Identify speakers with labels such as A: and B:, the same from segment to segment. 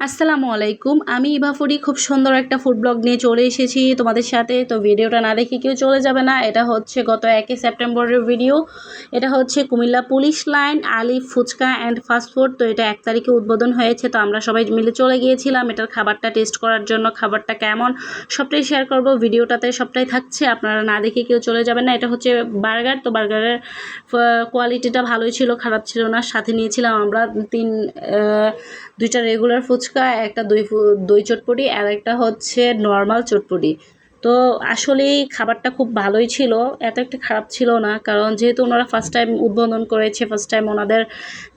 A: আসসালামু আলাইকুম। আমি ইভাফুরি খুব সুন্দর একটা ফুড ব্লগ নিয়ে চলে এসেছি তোমাদের সাথে। তো ভিডিওটা না দেখে কেউ চলে যাবে না। এটা হচ্ছে গত একই সেপ্টেম্বরের ভিডিও। এটা হচ্ছে Comilla police line Alif fuchka and fast food তো এটা এক তারিখে উদ্বোধন হয়েছে। তো আমরা সবাই মিলে চলে গিয়েছিলাম। এটার খাবারটা টেস্ট করার জন্য খাবারটা কেমন, সবটাই শেয়ার করব। ভিডিওটাতে সবটাই থাকছে। আপনারা না দেখে কেউ চলে যাবেন না। এটা হচ্ছে বার্গার। তো বার্গারের কোয়ালিটিটা ভালোই ছিল, খারাপ ছিল না। সাথে নিয়েছিলাম আমরা তিন দুইটা রেগুলার ফুচকা একটা দই দই চটপটি আর একটা হচ্ছে নর্মাল চটপটি। তো আসলেই খাবারটা খুব ভালোই ছিল, এত একটা খারাপ ছিল না, কারণ যেহেতু ওনারা ফার্স্ট টাইম উদ্বোধন করেছে ফার্স্ট টাইম ওনাদের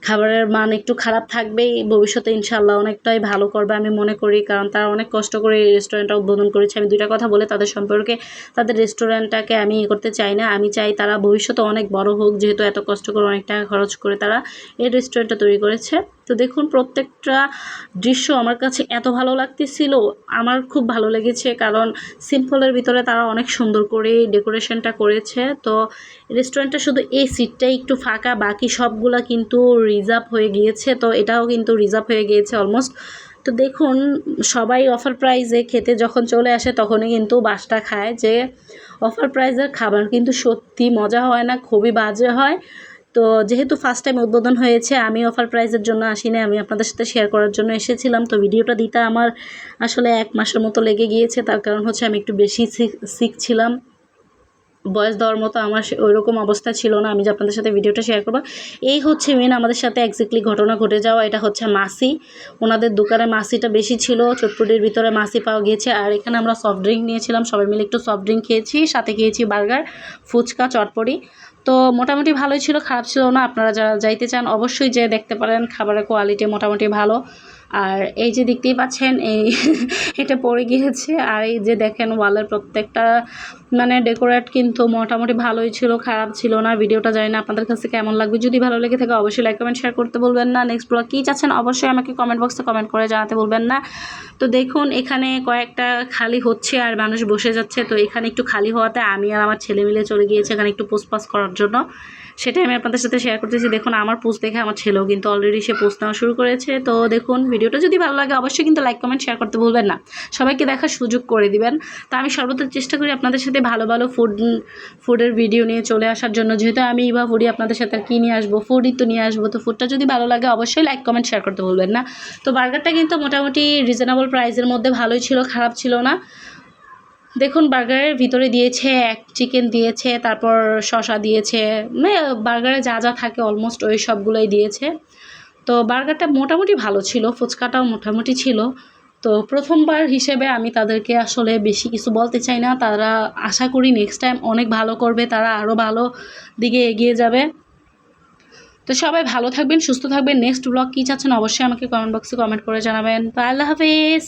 A: খাবারের মান একটু খারাপ থাকবেই, ভবিষ্যতে ইনশাল্লাহ অনেকটাই ভালো করবে আমি মনে করি, কারণ তারা অনেক কষ্ট করে এই রেস্টুরেন্টটা উদ্বোধন করেছে। আমি দুইটা কথা বলে তাদের সম্পর্কে, তাদের রেস্টুরেন্টটাকে আমি ইয়ে করতে চাই না, আমি চাই তারা ভবিষ্যতে অনেক বড় হোক, যেহেতু এত কষ্ট করে অনেক টাকা খরচ করে তারা এই রেস্টুরেন্টটা তৈরি করেছে। তো দেখুন, প্রত্যেকটা দৃশ্য আমার কাছে এত ভালো লাগতেছিল। আমার খুব ভালো লেগেছে কারণ সিম্পলের ভিতরে তারা অনেক সুন্দর করে ডেকোরেশনটা করেছে। তো রেস্টুরেন্টটা শুধু এই সিটটাই একটু ফাঁকা, বাকি সবগুলা কিন্তু রিজার্ভ হয়ে গিয়েছে। তো এটাও কিন্তু রিজার্ভ হয়ে গিয়েছে অলমোস্ট। তো দেখুন, সবাই অফার প্রাইজে খেতে যখন চলে আসে তখনই কিন্তু বাসটা খায় যে, অফার প্রাইজের খাবার কিন্তু সত্যি মজা হয় না, খুবই বাজে হয়। তো যেহেতু ফার্স্ট টাইম উদ্বোধন হয়েছে, আমি অফার প্রাইজের জন্য আসিনি, আমি আপনাদের সাথে শেয়ার করার জন্য এসেছিলাম। তো ভিডিওটা দিতে আমার আসলে এক মাসের মতো লেগে গিয়েছে, তার কারণ হচ্ছে আমি একটু বেশি শিখছিলাম বয়স দেওয়ার মতো আমার ওইরকম অবস্থা ছিল না, আমি যে আপনাদের সাথে ভিডিওটা শেয়ার করব। এই হচ্ছে মেন আমাদের সাথে এক্স্যাক্টলি ঘটনা ঘটে যাওয়া, এটা হচ্ছে মাসি। ওনাদের দোকানে মাসিটা বেশি ছিল, চটপটির ভিতরে মাসি পাওয়া গিয়েছে। আর এখানে আমরা সফট ড্রিঙ্ক নিয়েছিলাম, সবাই মিলে একটু সফট ড্রিঙ্ক খেয়েছি, সাথে খেয়েছি বার্গার ফুচকা, চটপটি। তো মোটামুটি ভালোই ছিল, খারাপ ছিল না। আপনারা যারা যাইতে চান অবশ্যই যে দেখতে পারেন, খাবারের কোয়ালিটি মোটামুটি ভালো। আর এই যে দেখতেই পাচ্ছেন, এই এটা পড়ে গিয়েছে। আর এই যে দেখেন ওয়ালের প্রত্যেকটা মানে ডেকোরেট কিন্তু মোটামুটি ভালোই ছিল, খারাপ ছিল না। ভিডিওটা জানি না আপনাদের কাছে কেমন লাগবে। যদি ভালো লেগে থাকে অবশ্যই লাইক কমেন্ট শেয়ার করতে বলবেন না। নেক্সট ব্লগ কী চাচ্ছেন অবশ্যই আমাকে কমেন্ট বক্সে কমেন্ট করে জানাতে বলবেন না। তো দেখুন, এখানে কয়েকটা খালি হচ্ছে আর মানুষ বসে যাচ্ছে। তো এখানে একটু খালি হওয়াতে আমি আর আমার ছেলে মিলে চলে গিয়েছে। এখানে একটু পোস্ট করার জন্য। সেটাই আমি আপনাদের সাথে শেয়ার করতেছি। দেখুন, আমার পোস্ট দেখে আমার ছেলেও কিন্তু অলরেডি সে পোস্ট নেওয়া শুরু করেছে। তো দেখুন, ভিডিওটা যদি ভালো লাগে, অবশ্যই কিন্তু লাইক কমেন্ট শেয়ার করতে ভুলবেন না। সবাইকে দেখার সুযোগ করে দিবেন। তা আমি সর্বদা চেষ্টা করি আপনাদের সাথে ভালো ভালো ফুড ফুডের ভিডিও নিয়ে চলে আসার জন্য। যেহেতু আমি বা ফুডি আপনাদের সাথে আর কী নিয়ে আসব? ফুডই তো নিয়ে আসব। তো ফুডটা যদি ভালো লাগে, অবশ্যই লাইক কমেন্ট শেয়ার করতে ভুলবেন না। তো বার্গারটা কিন্তু মোটামুটি রিজনেবল প্রাইসের মধ্যে ভালোই ছিল, খারাপ ছিল না। দেখুন, বার্গারের ভিতরে দিয়েছে এক চিকেন দিয়েছে, তারপর শসা দিয়েছে মানে বার্গারে যা যা থাকে অলমোস্ট ওই সবগুলোই দিয়েছে। তো বার্গারটা মোটামুটি ভালো ছিল, ফুচকাটাও মোটামুটি ছিল। তো প্রথমবার হিসেবে আমি তাদেরকে আসলে বেশি কিছু বলতে চাই না, তারা আশা করি নেক্সট টাইম অনেক ভালো করবে, তারা আরও ভালো দিকে এগিয়ে যাবে। তো সবাই ভালো থাকবেন, সুস্থ থাকবেন। নেক্সট ব্লগ কী চাচ্ছেন অবশ্যই আমাকে কমেন্ট বক্সে কমেন্ট করে জানাবেন। তো আল্লাহ হাফিজ!